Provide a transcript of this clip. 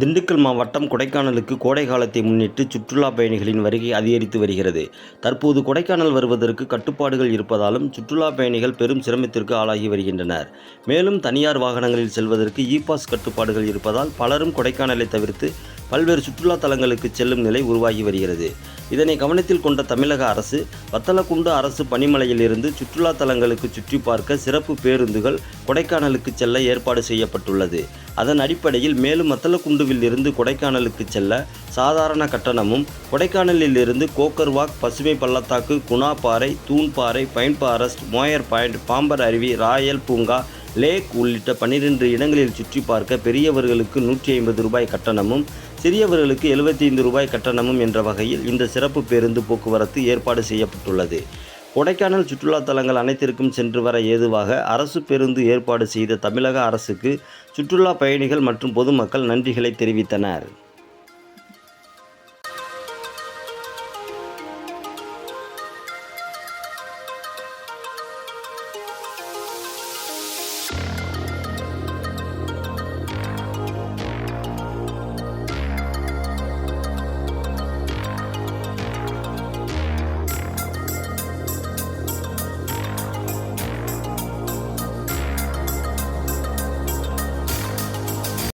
திண்டுக்கல் மாவட்டம் கொடைக்கானலுக்கு கோடை காலத்தை முன்னிட்டு சுற்றுலா பயணிகளின் வருகை அதிகரித்து வருகிறது. தற்போது கொடைக்கானல் வருவதற்கு கட்டுப்பாடுகள் இருப்பதாலும் சுற்றுலா பயணிகள் பெரும் சிரமத்திற்கு ஆளாகி வருகின்றனர். மேலும் தனியார் வாகனங்களில் செல்வதற்கு இ பாஸ் கட்டுப்பாடுகள் இருப்பதால் பலரும் கொடைக்கானலை தவிர்த்து பல்வேறு சுற்றுலா தலங்களுக்கு செல்லும் நிலை உருவாகி வருகிறது. இதனை கவனத்தில் கொண்ட தமிழக அரசு வத்தலக்குண்டு அரசு பனிமலையிலிருந்து சுற்றுலா தலங்களுக்கு சுற்றி பார்க்க சிறப்பு பேருந்துகள் கொடைக்கானலுக்கு செல்ல ஏற்பாடு செய்யப்பட்டுள்ளது. அதன் அடிப்படையில் மேலும் வத்தலக்குண்டுவில் இருந்து கொடைக்கானலுக்கு செல்ல சாதாரண கட்டணமும் கொடைக்கானலில் இருந்து கோக்கர்வாக் பசுமை பள்ளத்தாக்கு குணாப்பாறை தூண்பாறை pine forest Moir point Pambar அருவி ராயல் பூங்கா லேக் உள்ளிட்ட பன்னிரெண்டு இடங்களில் சுற்றி பார்க்க பெரியவர்களுக்கு நூற்றி ஐம்பது ரூபாய் கட்டணமும் சிறியவர்களுக்கு 75 ரூபாய் கட்டணமும் என்ற வகையில் இந்த சிறப்பு பேருந்து போக்குவரத்து ஏற்பாடு செய்யப்பட்டுள்ளது. கொடைக்கானல் சுற்றுலா தலங்கள் அனைத்திற்கும் சென்று வர ஏதுவாக அரசு பேருந்து ஏற்பாடு செய்த தமிழக அரசுக்கு சுற்றுலா பயணிகள் மற்றும் பொதுமக்கள் நன்றிகளை தெரிவித்தனர்.